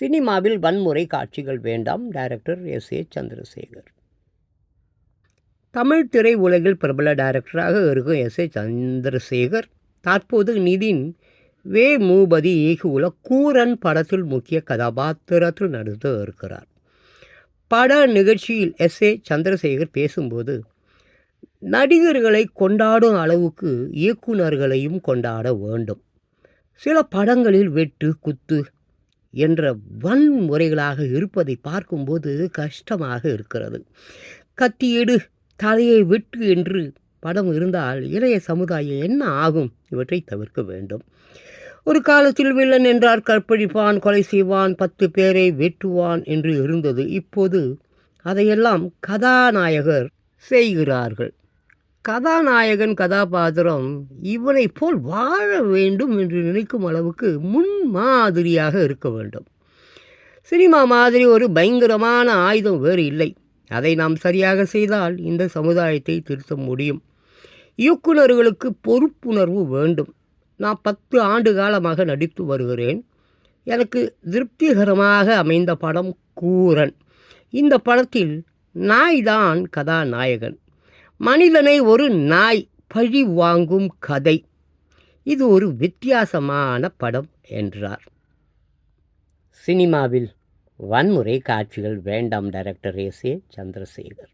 சினிமாவில் வன்முறை காட்சிகள் வேண்டாம் director S. A. Chandrasekhar. Tamil திரை உலகில் பிரபல டைரக்டராக இருக்கும் எஸ். ஏ. சந்திரசேகர் தற்போது நிதின் வே. மூபதி இயக்கியுள்ள கூரன் படத்தில் முக்கிய கதாபாத்திரத்தில் நடித்து இருக்கிறார். பட நிகழ்ச்சியில் எஸ். ஏ. சந்திரசேகர் பேசும்போது நடிகர்களை கொண்டாடும் அளவுக்கு இயக்குனர்களையும் கொண்டாட வேண்டும். சில படங்களில் வெட்டு குத்து என்ற வன்முறைகளாக இருப்பதை பார்க்கும்போது கஷ்டமாக இருக்கிறது. கத்தியிடு தலையை வெட்டு என்று படம் இருந்தால் இளைய சமுதாயம் என்ன ஆகும்? இவற்றை தவிர்க்க வேண்டும். ஒரு காலத்தில் வில்லன் என்றார் கற்பழிப்பான் கொலை செய்வான் பத்து பேரை வெட்டுவான் என்று இருந்தது. இப்போது அதையெல்லாம் கதாநாயகர் செய்கிறார்கள். கதாநாயகன் கதாபாத்திரம் இவனை போல் வாழ வேண்டும் என்று நினைக்கும் அளவுக்கு முன்மாதிரியாக இருக்க வேண்டும். சினிமா மாதிரி ஒரு பயங்கரமான ஆயுதம் வேறு இல்லை. அதை நாம் சரியாக செய்தால் இந்த சமுதாயத்தை திருத்த முடியும். இயக்குநர்களுக்கு பொறுப்புணர்வு வேண்டும். நான் பத்து ஆண்டு காலமாக நடித்து வருகிறேன். எனக்கு திருப்திகரமாக அமைந்த படம் கூரன் இந்த படத்தில் நாய்தான் கதாநாயகன். மனிதனை ஒரு நாய் பழி வாங்கும் கதை. இது ஒரு வித்தியாசமான படம் என்றார். சினிமாவில் வன்முறை காட்சிகள் வேண்டாம் டைரக்டர் எஸ் ஏ. சந்திரசேகர்.